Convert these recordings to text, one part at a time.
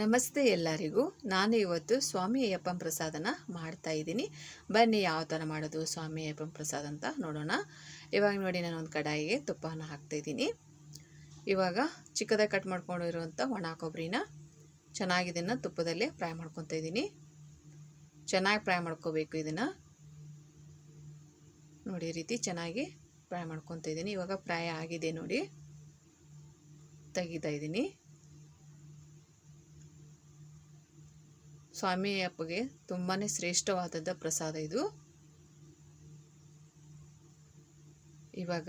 ನಮಸ್ತೆ ಎಲ್ಲರಿಗೂ. ನಾನು ಇವತ್ತು ಸ್ವಾಮಿ ಅಯ್ಯಪ್ಪನ ಪ್ರಸಾದನ ಮಾಡ್ತಾ ಇದ್ದೀನಿ. ಬನ್ನಿ ಯಾವ ಥರ ಮಾಡೋದು ಸ್ವಾಮಿ ಅಯ್ಯಪ್ಪನ ಪ್ರಸಾದ ಅಂತ ನೋಡೋಣ. ಇವಾಗ ನೋಡಿ ನಾನು ಒಂದು ಕಡಾಯಿಗೆ ತುಪ್ಪನ ಹಾಕ್ತಾಯಿದ್ದೀನಿ ಇವಾಗ ಚಿಕ್ಕದಾಗಿ ಕಟ್ ಮಾಡ್ಕೊಂಡಿರುವಂಥ ಒಣ ಕೊಬ್ಬರಿನ ಚೆನ್ನಾಗಿ ಇದನ್ನು ತುಪ್ಪದಲ್ಲೇ ಫ್ರೈ ಮಾಡ್ಕೊತಾ ಇದ್ದೀನಿ. ಚೆನ್ನಾಗಿ ಫ್ರೈ ಮಾಡ್ಕೋಬೇಕು ಇದನ್ನು. ನೋಡಿ ರೀತಿ ಚೆನ್ನಾಗಿ ಫ್ರೈ ಮಾಡ್ಕೊತಾ ಇದ್ದೀನಿ. ಇವಾಗ ಫ್ರೈ ಆಗಿದೆ ನೋಡಿ. ತೆಗಿತಾ ಇದ್ದೀನಿ. ಸ್ವಾಮಿ ಅಪ್ಪಗೆ ತುಂಬಾ ಶ್ರೇಷ್ಠವಾದದ್ದ ಪ್ರಸಾದ ಇದು. ಇವಾಗ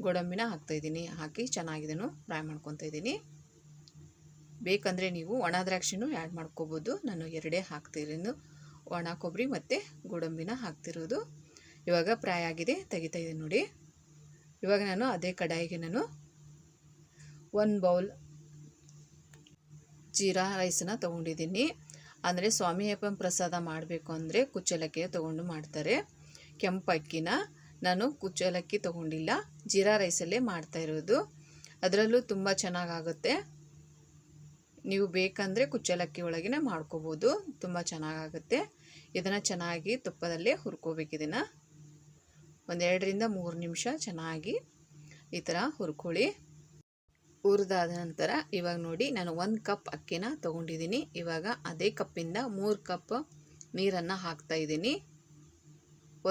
ಗೋಡಂಬಿನ ಹಾಕ್ತಾಯಿದ್ದೀನಿ ಹಾಕಿ ಚೆನ್ನಾಗಿದನು ಫ್ರೈ ಮಾಡ್ಕೊತಾ ಇದ್ದೀನಿ. ಬೇಕಂದರೆ ನೀವು ಒಣ ದ್ರಾಕ್ಷಿನೂ ಆ್ಯಡ್ ಮಾಡ್ಕೋಬೋದು. ನಾನು ಎರಡೇ ಹಾಕ್ತಿರೋದು. ಒಣ ಕೊಬ್ಬರಿ ಮತ್ತು ಗೋಡಂಬಿನ ಹಾಕ್ತಿರೋದು. ಇವಾಗ ಫ್ರೈ ಆಗಿದೆ. ತೆಗಿತಾ ನೋಡಿ. ಇವಾಗ ನಾನು ಅದೇ ಕಡಾಯಿಗೆ ನಾನು ಒಂದು ಬೌಲ್ ಜೀರಾ ರೈಸನ್ನ ತೊಗೊಂಡಿದ್ದೀನಿ. ಅಂದರೆ ಸ್ವಾಮಿ ಅಪ್ಪನ ಪ್ರಸಾದ ಮಾಡಬೇಕು ಅಂದರೆ ಕುಚ್ಚಲಕ್ಕಿ ತೊಗೊಂಡು ಮಾಡ್ತಾರೆ. ಕೆಂಪು ಅಕ್ಕಿನ ನಾನು ಕುಚ್ಚಲಕ್ಕಿ ತೊಗೊಂಡಿಲ್ಲ. ಜೀರಾ ರೈಸಲ್ಲೇ ಮಾಡ್ತಾ ಇರೋದು. ಅದರಲ್ಲೂ ತುಂಬ ಚೆನ್ನಾಗಾಗುತ್ತೆ. ನೀವು ಬೇಕಂದರೆ ಕುಚ್ಚಲಕ್ಕಿ ಒಳಗೇ ಮಾಡ್ಕೋಬೋದು. ತುಂಬ ಚೆನ್ನಾಗಾಗುತ್ತೆ. ಇದನ್ನು ಚೆನ್ನಾಗಿ ತುಪ್ಪದಲ್ಲೇ ಹುರ್ಕೋಬೇಕು ಇದನ್ನು. ಒಂದೆರಡರಿಂದ ಮೂರು ನಿಮಿಷ ಚೆನ್ನಾಗಿ ಈ ಥರ ಹುರ್ಕೊಳ್ಳಿ. ಹುರಿದಾದ ನಂತರ ಇವಾಗ ನೋಡಿ ನಾನು ಒಂದು ಕಪ್ ಅಕ್ಕಿನ ತೊಗೊಂಡಿದ್ದೀನಿ. ಇವಾಗ ಅದೇ ಕಪ್ಪಿಂದ ಮೂರು ಕಪ್ ನೀರನ್ನು ಹಾಕ್ತಾ ಇದ್ದೀನಿ.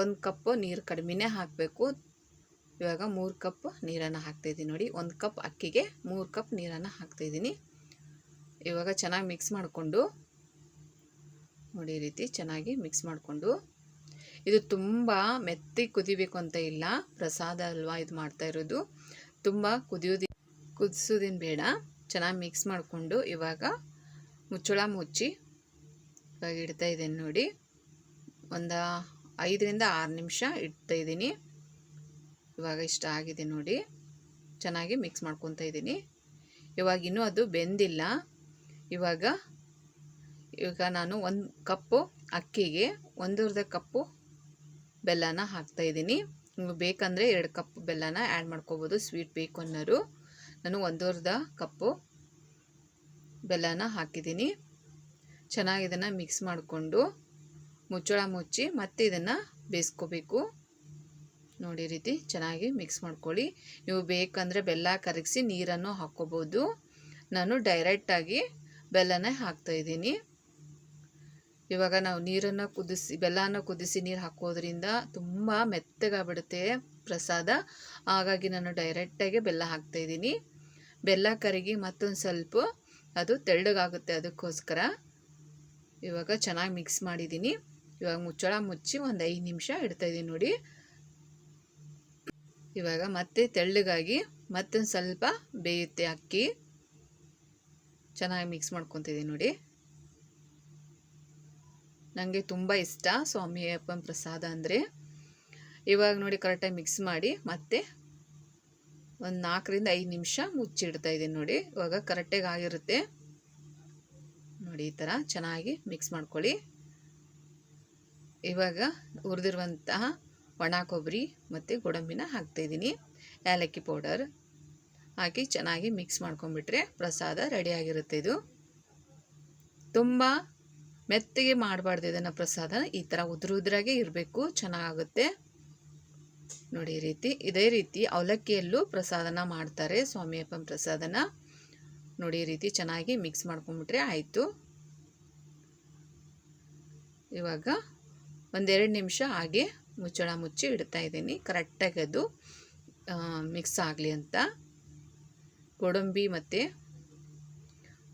ಒಂದು ಕಪ್ ನೀರು ಕಡಿಮೆನೇ ಹಾಕಬೇಕು. ಇವಾಗ ಮೂರು ಕಪ್ ನೀರನ್ನು ಹಾಕ್ತಾಯಿದ್ದೀನಿ ನೋಡಿ. ಒಂದು ಕಪ್ ಅಕ್ಕಿಗೆ ಮೂರು ಕಪ್ ನೀರನ್ನು ಹಾಕ್ತಾಯಿದ್ದೀನಿ ಇವಾಗ ಚೆನ್ನಾಗಿ ಮಿಕ್ಸ್ ಮಾಡಿಕೊಂಡು ನೋಡಿ ರೀತಿ ಚೆನ್ನಾಗಿ ಮಿಕ್ಸ್ ಮಾಡಿಕೊಂಡು. ಇದು ತುಂಬ ಮೆತ್ತಿಗೆ ಕುದಿಬೇಕು ಅಂತ ಇಲ್ಲ. ಪ್ರಸಾದ ಅಲ್ವಾ ಇದು ಮಾಡ್ತಾ ಇರೋದು. ತುಂಬ ಕುದಿಯೋದಿ ಕುದಿಸೋದೇನು ಬೇಡ. ಚೆನ್ನಾಗಿ ಮಿಕ್ಸ್ ಮಾಡಿಕೊಂಡು ಇವಾಗ ಮುಚ್ಚಳ ಮುಚ್ಚಿ ಇವಾಗ ಇಡ್ತಾ ಇದ್ದೀನಿ ನೋಡಿ. ಒಂದು ಐದರಿಂದ ಆರು ನಿಮಿಷ ಇಡ್ತಾ ಇದ್ದೀನಿ. ಇವಾಗ ಇಷ್ಟ ಆಗಿದೆ ನೋಡಿ. ಚೆನ್ನಾಗಿ ಮಿಕ್ಸ್ ಮಾಡ್ಕೊತಾ ಇದ್ದೀನಿ. ಇವಾಗ ಇನ್ನೂ ಅದು ಬೆಂದಿಲ್ಲ. ಇವಾಗ ಇವಾಗ ನಾನು ಒಂದು ಕಪ್ಪು ಅಕ್ಕಿಗೆ ಒಂದೂರ್ಧ ಕಪ್ಪು ಬೆಲ್ಲನ ಹಾಕ್ತಾಯಿದ್ದೀನಿ ನೀವು ಬೇಕಂದರೆ ಎರಡು ಕಪ್ ಬೆಲ್ಲನ ಆ್ಯಡ್ ಮಾಡ್ಕೋಬೋದು. ಸ್ವೀಟ್ ಬೇಕು ಅನ್ನೋರು. ನಾನು ಒಂದೂರ್ಧ ಕಪ್ಪು ಬೆಲ್ಲನ ಹಾಕಿದ್ದೀನಿ. ಚೆನ್ನಾಗಿ ಇದನ್ನು ಮಿಕ್ಸ್ ಮಾಡಿಕೊಂಡು ಮುಚ್ಚಳ ಮುಚ್ಚಿ ಮತ್ತೆ ಇದನ್ನು ಬೇಯಿಸ್ಕೋಬೇಕು. ನೋಡಿ ರೀತಿ ಚೆನ್ನಾಗಿ ಮಿಕ್ಸ್ ಮಾಡ್ಕೊಳ್ಳಿ. ನೀವು ಬೇಕಂದರೆ ಬೆಲ್ಲ ಕರಗಿಸಿ ನೀರನ್ನು ಹಾಕ್ಕೋಬೋದು. ನಾನು ಡೈರೆಕ್ಟಾಗಿ ಬೆಲ್ಲನೇ ಹಾಕ್ತಾಯಿದ್ದೀನಿ ಇವಾಗ ನಾವು ನೀರನ್ನು ಕುದಿಸಿ, ಬೆಲ್ಲನ ಕುದಿಸಿ ನೀರು ಹಾಕೋದ್ರಿಂದ ತುಂಬ ಮೆತ್ತಗಾಗ್ಬಿಡುತ್ತೆ ಪ್ರಸಾದ. ಹಾಗಾಗಿ ನಾನು ಡೈರೆಕ್ಟಾಗಿ ಬೆಲ್ಲ ಹಾಕ್ತಾಯಿದ್ದೀನಿ ಬೆಲ್ಲ ಕರಗಿ ಮತ್ತೊಂದು ಸ್ವಲ್ಪ ಅದು ತೆಳ್ಳಗಾಗುತ್ತೆ ಅದಕ್ಕೋಸ್ಕರ. ಇವಾಗ ಚೆನ್ನಾಗಿ ಮಿಕ್ಸ್ ಮಾಡಿದ್ದೀನಿ ಇವಾಗ ಮುಚ್ಚಳ ಮುಚ್ಚಿ ಒಂದು ಐದು ನಿಮಿಷ ಇಡ್ತಾಯಿದ್ದೀನಿ ನೋಡಿ. ಇವಾಗ ಮತ್ತೆ ತೆಳ್ಳಗಾಗಿ ಮತ್ತೊಂದು ಸ್ವಲ್ಪ ಬೇಯುತ್ತೆ ಅಕ್ಕಿ. ಚೆನ್ನಾಗಿ ಮಿಕ್ಸ್ ಮಾಡ್ಕೊತಿದ್ದೀನಿ ನೋಡಿ. ನನಗೆ ತುಂಬ ಇಷ್ಟ ಸ್ವಾಮಿ ಅಪ್ಪನ ಪ್ರಸಾದ ಅಂದರೆ. ಇವಾಗ ನೋಡಿ ಕರೆಕ್ಟಾಗಿ ಮಿಕ್ಸ್ ಮಾಡಿ ಮತ್ತೆ ಒಂದು ನಾಲ್ಕರಿಂದ ಐದು ನಿಮಿಷ ಮುಚ್ಚಿಡ್ತಾ ಇದ್ದೀನಿ ನೋಡಿ. ಇವಾಗ ಕರೆಕ್ಟಾಗಿ ಆಗಿರುತ್ತೆ. ನೋಡಿ, ಈ ಥರ ಚೆನ್ನಾಗಿ ಮಿಕ್ಸ್ ಮಾಡ್ಕೊಳ್ಳಿ. ಇವಾಗ ಹುರಿದಿರುವಂತಹ ಒಣ ಕೊಬ್ಬರಿ ಮತ್ತು ಗೋಡಂಬಿನ ಹಾಕ್ತಾಯಿದ್ದೀನಿ ಏಲಕ್ಕಿ ಪೌಡರ್ ಹಾಕಿ ಚೆನ್ನಾಗಿ ಮಿಕ್ಸ್ ಮಾಡ್ಕೊಂಬಿಟ್ರೆ ಪ್ರಸಾದ ರೆಡಿಯಾಗಿರುತ್ತೆ ಇದು. ತುಂಬ ಮೆತ್ತಗೆ ಮಾಡಬಾರ್ದು ಇದನ್ನು ಪ್ರಸಾದ. ಈ ಥರ ಉದುರು ಉದುರಾಗೆ ಇರಬೇಕು ಚೆನ್ನಾಗುತ್ತೆ ನೋಡಿ ರೀತಿ, ಇದೇ ರೀತಿ ಅವಲಕ್ಕಿಯಲ್ಲೂ ಪ್ರಸಾದನ ಮಾಡ್ತಾರೆ ಸ್ವಾಮಿಯಪ್ಪನ ಪ್ರಸಾದನ. ನೋಡಿ ರೀತಿ ಚೆನ್ನಾಗಿ ಮಿಕ್ಸ್ ಮಾಡ್ಕೊಂಬಿಟ್ರೆ ಆಯಿತು. ಇವಾಗ ಒಂದೆರಡು ನಿಮಿಷ ಹಾಗೆ ಮುಚ್ಚಳ ಮುಚ್ಚಿ ಇಡ್ತಾ ಇದ್ದೀನಿ ಕರೆಕ್ಟಾಗಿ ಅದು ಮಿಕ್ಸ್ ಆಗಲಿ ಅಂತ. ಗೋಡಂಬಿ ಮತ್ತು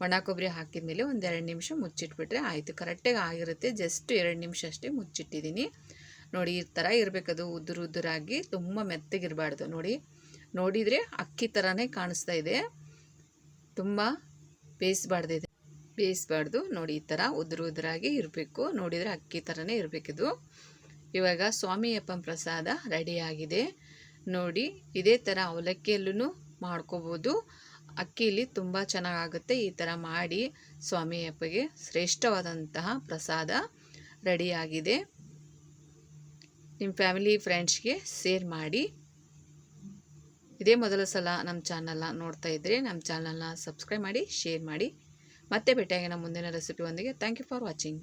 ಒಣ ಕೊಬ್ಬರಿ ಹಾಕಿದ ಮೇಲೆ ಒಂದೆರಡು ನಿಮಿಷ ಮುಚ್ಚಿಟ್ಬಿಟ್ರೆ ಆಯಿತು ಕರೆಕ್ಟಾಗಿ ಆಗಿರುತ್ತೆ ಜಸ್ಟ್ ಎರಡು ನಿಮಿಷ ಅಷ್ಟೇ ಮುಚ್ಚಿಟ್ಟಿದ್ದೀನಿ. ನೋಡಿ ಈ ಥರ ಇರಬೇಕದು ಉದುರು ಉದುರಾಗಿ ತುಂಬ ಮೆತ್ತಗಿರಬಾರ್ದು. ನೋಡಿ, ನೋಡಿದರೆ ಅಕ್ಕಿ ಥರನೇ ಕಾಣಿಸ್ತಾ ಇದೆ. ತುಂಬ ಬೇಯಿಸ್ಬಾರ್ದು ಇದೆ. ಬೇಯಿಸ್ಬಾರ್ದು. ನೋಡಿ, ಈ ಥರ ಉದುರು ಉದುರಾಗಿ ಇರಬೇಕು. ನೋಡಿದರೆ ಅಕ್ಕಿ ಥರನೇ ಇರಬೇಕಿದು ಇವಾಗ ಸ್ವಾಮಿಯಪ್ಪನ ಪ್ರಸಾದ ರೆಡಿಯಾಗಿದೆ ನೋಡಿ, ಇದೇ ಥರ ಅವಲಕ್ಕಿಯಲ್ಲೂ ಮಾಡ್ಕೋಬೋದು. ಅಕ್ಕಿಲಿ ತುಂಬ ಚೆನ್ನಾಗಾಗುತ್ತೆ. ಈ ಥರ ಮಾಡಿ ಸ್ವಾಮಿಯಪ್ಪಗೆ ಶ್ರೇಷ್ಠವಾದಂತಹ ಪ್ರಸಾದ ರೆಡಿಯಾಗಿದೆ ನಿಮ್ಮ ಫ್ಯಾಮಿಲಿ ಫ್ರೆಂಡ್ಸ್ಗೆ ಶೇರ್ ಮಾಡಿ. ಇದೇ ಮೊದಲ ಸಲ ನಮ್ಮ ಚಾನಲ್ನ ನೋಡ್ತಾ ಇದ್ದರೆ ನಮ್ಮ ಚಾನಲ್ನ ಸಬ್ಸ್ಕ್ರೈಬ್ ಮಾಡಿ, ಶೇರ್ ಮಾಡಿ. ಮತ್ತೆ ಭೇಟಿಯಾಗೋಣ ಮುಂದಿನ ರೆಸಿಪಿ ಒಂದಿಗೆ ಥ್ಯಾಂಕ್ ಯು ಫಾರ್ ವಾಚಿಂಗ್.